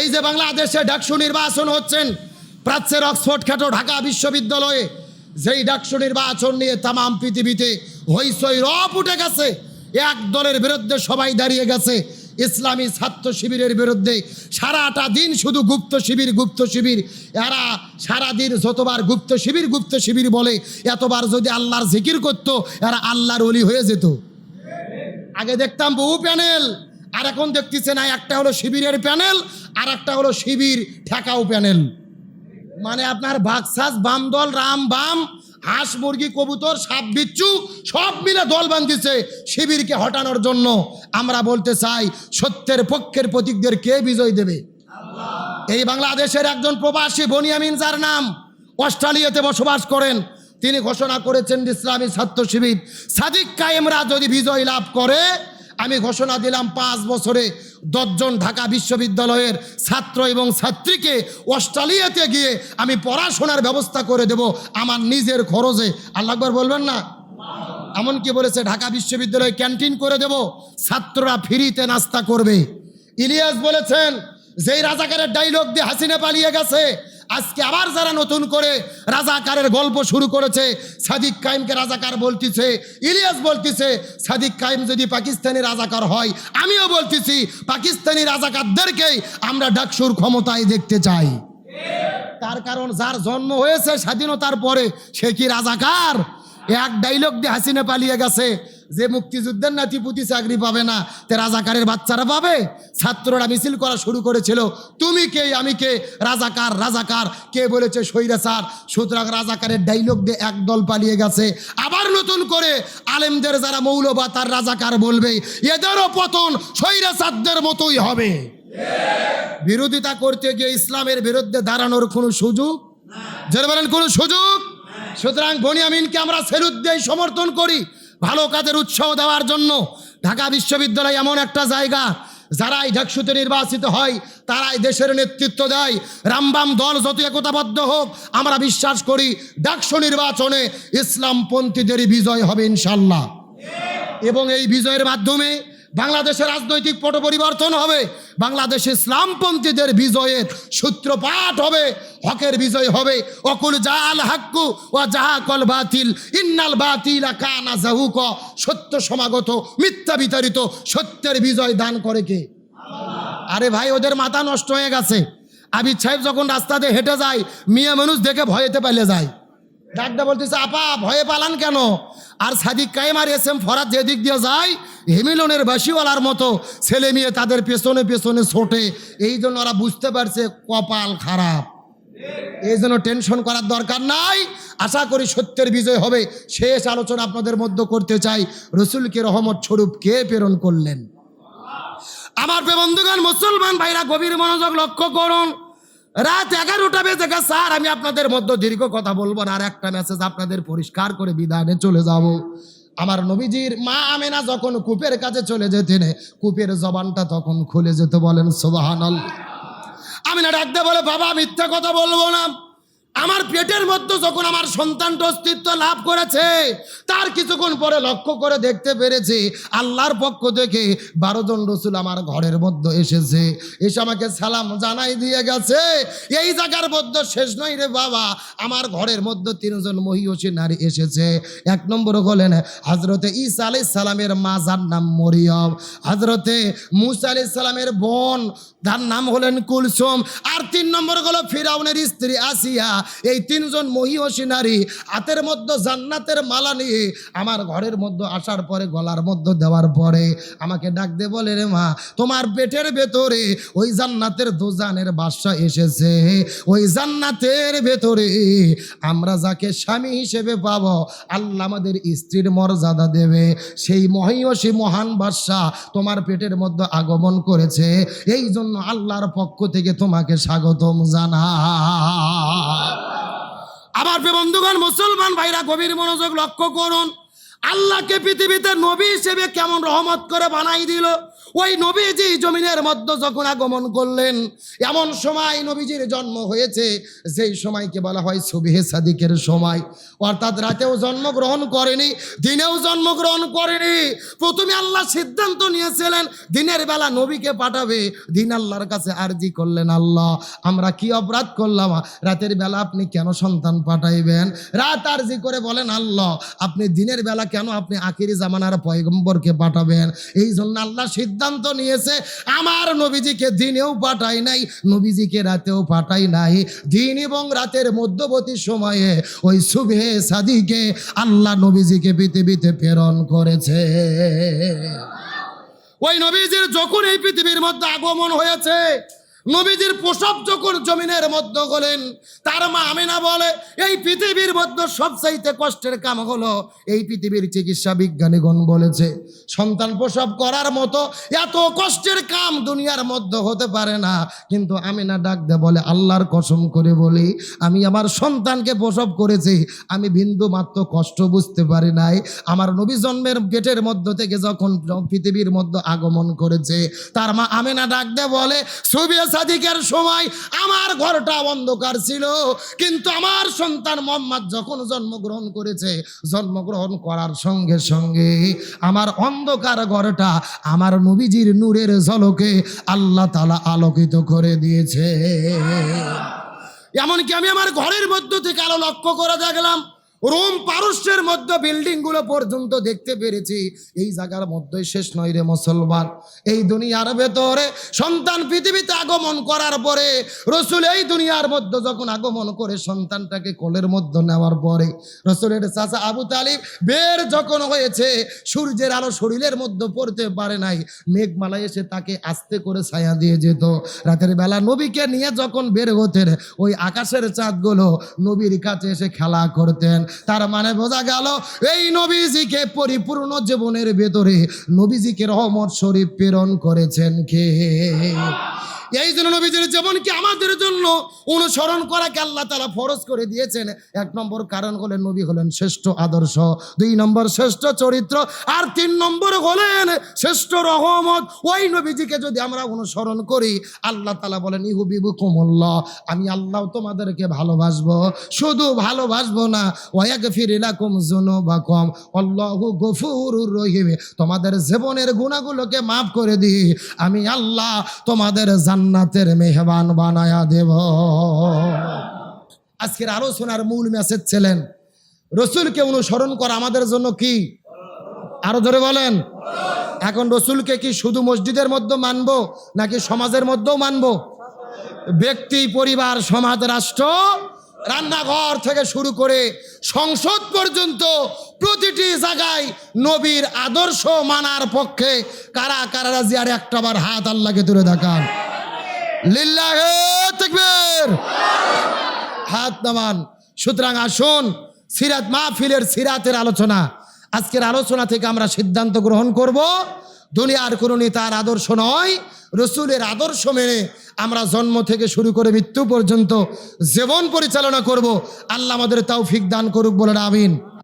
এই যে বাংলাদেশে ডাকসু নির্বাচন হচ্ছেন, প্রাচ্যের অক্সফোর্ড খ্যাত ঢাকা বিশ্ববিদ্যালয়ে, যেই ডাকসু নির্বাচন নিয়ে তামাম পৃথিবীতে হইসই রপ উঠে গেছে, এক দলের বিরুদ্ধে সবাই দাঁড়িয়ে গেছে, ইসলামী ছাত্র শিবিরের বিরুদ্ধে সারাটা দিন শুধু গুপ্ত শিবির গুপ্ত শিবির, এরা সারাদিন যতবার গুপ্ত শিবির গুপ্ত শিবির বলে, এতবার যদি আল্লাহর জিকির করতো, এরা আল্লাহর অলি হয়ে যেত। আগে দেখতাম বহু প্যানেল। আর এখন দেখতেছে না, একটা হলো শিবিরের প্যানেল, আর একটা হলো শিবির ঠেকাও প্যানেল। মানে আপনার বাক্সাস, বাম দল, রাম বাম, হাঁস, মুরগি, কবুতর, সাপ, বিচ্ছু, সব মিলে দল বান্ধিছে শিবিরকে হটানোর জন্য। আমরা বলতে চাই, সত্যের পক্ষের প্রতীকদের কে বিজয় দেবে? এই বাংলাদেশের একজন প্রবাসী বনিয়ামিন, যার নাম অস্ট্রেলিয়াতে বসবাস করেন, তিনি ঘোষণা করেছেন ইসলামী ছাত্র শিবির সাদিক কায়েমরা যদি বিজয় লাভ করে আমি ঘোষণা দিলাম পাঁচ বছরে দশজন ঢাকা বিশ্ববিদ্যালয়ের ছাত্র এবং ছাত্রীকে অস্ট্রেলিয়াতে গিয়ে আমি পড়াশোনার ব্যবস্থা করে দেব আমার নিজের খরচে। আল্লাহ আকবার বলবেন না? এমনকি বলেছে, ঢাকা বিশ্ববিদ্যালয়ে ক্যান্টিন করে দেব, ছাত্ররা ফ্রিতে নাস্তা করবে। ইলিয়াস বলেছেন, যেই রাজাকারের ডাইলগ দিয়ে হাসিনা পালিয়ে গেছে আজকে আবার যারা নতুন করে রাজাকারের গল্প শুরু করেছে, সাদিক কাইমকে রাজাকার বলতেছে, ইলিয়াস বলতেছে, সাদিক কাইম যদি পাকিস্তানি রাজাকার হয়, আমিও বলতেছি, পাকিস্তানি রাজাকারদেরকেই আমরা ডাকসুর ক্ষমতায় দেখতে চাই। তার কারণ যার জন্ম হয়েছে স্বাধীনতার পরে, সে কি রাজাকার? এক ডাইলগ দিয়ে হাসিনে পালিয়ে গেছে। যে মুক্তিযুদ্ধের নাতি পুতি চাকরি পাবে না, তে রাজাকারের বাচ্চারা পাবে? ছাত্ররা মিছিল করা শুরু করেছিল। তুমি কে, আমি কে? রাজাকার রাজাকার। কে বলেছে স্বৈরাচার সুতরাং রাজাকারের ডাইলগ দিয়ে এক দল পালিয়ে গেছে। আবার নতুন করে আলেমদের যারা মৌলবাদ তার রাজাকার বলবে, এদেরও পতন স্বৈরাচারদের মতোই হবে। বিরোধিতা করতে গিয়ে ইসলামের বিরুদ্ধে দাঁড়ানোর কোনো সুযোগ? যারা কোনো সুযোগ? সুতরাং বনিয়ামিনকে আমরা সেলুট দিয়ে সমর্থন করি। ভালো কাজের উৎসাহ দেওয়ার জন্য ঢাকা বিশ্ববিদ্যালয় এমন একটা জায়গা, যারাই ঢাকসুতে নির্বাচিত হয়, তারাই দেশের নেতৃত্ব দেয়। রামবাম দল যত একতাবদ্ধ হোক, আমরা বিশ্বাস করি ডাকসু নির্বাচনে ইসলামপন্থীদেরই বিজয় হবে ইনশাল্লাহ। এবং এই বিজয়ের মাধ্যমে বাংলাদেশের রাজনৈতিক পট পরিবর্তন হবে বাংলাদেশ ইসলামপন্থীদের বিজয়ের সূত্রপাত হবে, হকের বিজয় হবে। অকুল জাল হাক্কু ও জাহাকল বাতিল, ইন্নাল বাতিল কানা জাহুক, সত্য সমাগত, মিথ্যা বিতাড়িত, সত্যের বিজয় দান করে কে? আরে ভাই, ওদের মাথা নষ্ট হয়ে গেছে। আবিদ সাহেব যখন রাস্তাতে হেঁটে যায়, মিয়া মানুষ দেখে ভয়েতে পালে যায়। ডাকটা বলতেছে, আপা, ভয়ে পালান কেন? আর সাদিক কায়েম আর এস এম ফরাত যেদিক দিয়ে যায়, হেমিলনের বাসিওয়ালার মতো ছেলে মেয়ে তাদের পেছনে পেছনে ছোটে। এই জন্য ওরা বুঝতে পারছে কপাল খারাপ। এই জন্য টেনশন করার দরকার নাই। আশা করি সত্যের বিজয় হবে। শেষ আলোচনা আপনাদের মধ্যে করতে চাই। রসুলকে রহমত স্বরূপ কে প্রেরণ করলেন? আমার প্রিয় বন্ধুগণ, মুসলমান ভাইরা, গভীর মনোযোগ লক্ষ্য করুন। রাত এগারোটা বেজে গেছে, স্যার, আমি আপনাদের মধ্যে দীর্ঘ কথা বলব আর একটা মেসেজ আপনাদের পরিষ্কার করে বিধানে চলে যাব। আমার নবীজির মা আমেনা যখন কূপের কাছে চলে যেতেন, কূপের জবানটা তখন খুলে যেত, বলেন সোবাহানল আমিনা ডাকতে বলে, বাবা, মিথ্যা কথা বলব না। আমার পেটের মধ্যে যখন আমার সন্তানটা অস্তিত্ব লাভ করেছে, তার কিছুক্ষণ পরে লক্ষ্য করে দেখতে পেরেছি, আল্লাহর পক্ষ থেকে বারো জন রসুল আমার ঘরের মধ্যে এসেছে। এসে আমাকে সালাম জানাই দিয়ে গেছে, এই জায়গার মধ্যে শেষ নয় রে বাবা, আমার ঘরের মধ্যে তিনজন মহিষী নারী এসেছে। এক নম্বর হলেন হজরতে ঈসা আলাই সালামের মা, যার নাম মরিয়ম। হজরতে মুসা আলাই সালামের বোন, তার নাম হলেন কুলসুম। আর তিন নম্বর হলো ফিরাউনের স্ত্রী আসিয়া এই তিনজন মহিষী নারী হাতের মধ্যে জান্নাতের মালা নিয়ে আমার ঘরের মধ্যে আসার পরে, গলার মধ্যে দেওয়ার পরে আমাকে ডাক দে বলে, রে মা, তোমার পেটের ভেতরে ওই জান্নাতের দোজানের বাদশা এসেছে। ওই জান্নাতের ভেতরে আমরা যাকে স্বামী হিসেবে পাব, আল্লাহ আমাদের স্ত্রীর মর্যাদা দেবে। সেই মহিষী মহান বাদশা তোমার পেটের মধ্যে আগমন করেছে। এই জন্য আল্লাহর পক্ষ থেকে তোমাকে স্বাগতম জানা প্রিয় বন্ধুগণ, মুসলমান ভাইরা গভীর মনোযোগ লক্ষ্য করুন। আল্লাহকে পৃথিবীতে নবী হিসেবে কেমন রহমত করে বানাই দিল। ওই নবীজি জমিনের মধ্যে যখন আগমন করলেন, এমন সময় নবীজির জন্ম হয়েছে, যেই সময়কে বলা হয় সুবিহে সাদিকের সময়। অর্থাৎ রাতেও জন্মগ্রহণ করেনি, দিনেও জন্মগ্রহণ করেনি। প্রথমে আল্লাহ সিদ্ধান্ত নিয়েছিলেন, দিনের বেলা নবীকে পাঠাবে, দিন আল্লাহর কাছে আরজি করলেন আল্লাহ। আমরা কি অপরাধ করলাম? রাতের বেলা আপনি কেন সন্তান পাঠাইবেন? রাত আরজি করে বলেন আল্লাহ, আপনি দিনের বেলা কেন আপনি আখিরি জামানার পয়গম্বরকে পাঠাবেন? এই জন্য আল্লাহ সিদ্ধান্ত নিয়েছে, আমার নবীজিকে দিনেও পাঠাই নাই, নবীজিকে রাতেও পাঠাই নাই। দিন এবং রাতের মধ্যবর্তী সময়ে ওই শুভে সাদিকে আল্লাহ নবীজিকে পৃথিবীতে প্রেরণ করেছে। ওই নবীজির যখন এই পৃথিবীর মধ্যে আগমন হয়েছে নবীজির প্রসব যখন জমিনের মধ্যে হলেন তার মা আমেনা বলে, এই পৃথিবীর মধ্যে সবচাইতে কষ্টের কাম হলো এই পৃথিবীর চিকিৎসা বিজ্ঞানীগণ বলেছে। সন্তান প্রসব করার মতো এত কষ্টের কাম দুনিয়ার মধ্যে হতে পারে না। কিন্তু আমিনা ডাক দে বলে, আল্লাহর কসম করে বলি, আমি আমার সন্তানকে প্রসব করেছি, আমি বিন্দু মাত্র কষ্ট বুঝতে পারি নাই। আমার নবী জন্মের পেটের মধ্য থেকে যখন পৃথিবীর মধ্যে আগমন করেছে, তার মা আমিনা ডাক দে বলে সুবিয়া সাদিকের সময় আমার ঘরটা অন্ধকার ছিল। কিন্তু আমার সন্তান মোহাম্মদ যখন জন্মগ্রহণ করেছে, জন্মগ্রহণ করার সঙ্গে সঙ্গে আমার অন্ধকার ঘরটা আমার নবীজির নূরের ঝলকে আল্লাহ তালা আলোকিত করে দিয়েছে। এমনকি আমি আমার ঘরের মধ্য থেকে আলো লক্ষ্য করে দেখলাম রোম পারস্যের মধ্যে বিল্ডিংগুলো পর্যন্ত দেখতে পেরেছি। এই জায়গার মধ্যে শেষ নয় রে মুসলমান। এই দুনিয়ার ভেতরে সন্তান পৃথিবীতে আগমন করার পরে রসুল এই দুনিয়ার মধ্যে যখন আগমন করে সন্তানটাকে কোলের মধ্যে নেওয়ার পরে রসুলের চাচা আবু তালিব বের যখন হয়েছে, সূর্যের আলো শরীরের মধ্যে পড়তে পারে নাই। মেঘমালা এসে তাকে আস্তে করে ছায়া দিয়ে যেত। রাতের বেলা নবীকে নিয়ে যখন বের হতেন, ওই আকাশের চাঁদগুলো নবীর কাছে এসে খেলা করতেন। তার মানে বোঝা গেল, এই নবীজিকে পরিপূর্ণ জীবনের ভেতরে নবীজিকে রহমত শরীফ প্রেরণ করেছেন কে? এই জন্য নবীজির জীবনকে আমাদের জন্য? অনুসরণ করাকে আল্লাহ তালা ফরজ করে দিয়েছেন। এক নম্বর কারণ হলেন নবী হলেন শ্রেষ্ঠ আদর্শ। দুই নম্বর শ্রেষ্ঠ চরিত্র। আর তিন নম্বর হলেন শ্রেষ্ঠ রহমত। ওই নবীজিকে যদি আমরা অনুসরণ করি, আল্লাহ তালা বলেন, ইহু বিবু কোমল্লা আমি আল্লাহ তোমাদেরকে ভালোবাসবো। শুধু ভালোবাসবো না ওয়াক ফিরিলাকুম জুনু বা কম অল্লাহু গফুরুর রহিম। তোমাদের জীবনের গুণাগুলোকে মাফ করে দিই। আমি আল্লাহ তোমাদের জান্নাতের মেহমান বানায়া দেব। আজকের আলোচনার মূল মেসেজ ছিলেন, রসুলকে অনুসরণ করা আমাদের জন্য কি? আরও ধরে বলেন, এখন রসুলকে কি শুধু মসজিদের মধ্যে মানবো, নাকি সমাজের মধ্যেও মানবো? ব্যক্তি, পরিবার, সমাজ, রাষ্ট্র, রান্নাঘর থেকে শুরু করে সংসদ পর্যন্ত প্রতিটি জায়গায় নবীর আদর্শ মানার পক্ষে কারা কারা রাজি? আর একটাবার হাত আল্লাহকে তুলে দেখান। লিল্লাহে তাকবীর। হাত নামান। সুতরাং আসুন, সিরাত মাহফিলের সিরাতের আলোচনা। আজকের আলোচনা থেকে আমরা সিদ্ধান্ত গ্রহণ করব, দুনিয়ার কোনো নেতার আদর্শ নয়, রসুলের আদর্শ মেনে আমরা জন্ম থেকে শুরু করে মৃত্যু পর্যন্ত জীবন পরিচালনা করব। আল্লাহ আমাদের তাও ফিক দান করুক বলে আমিন।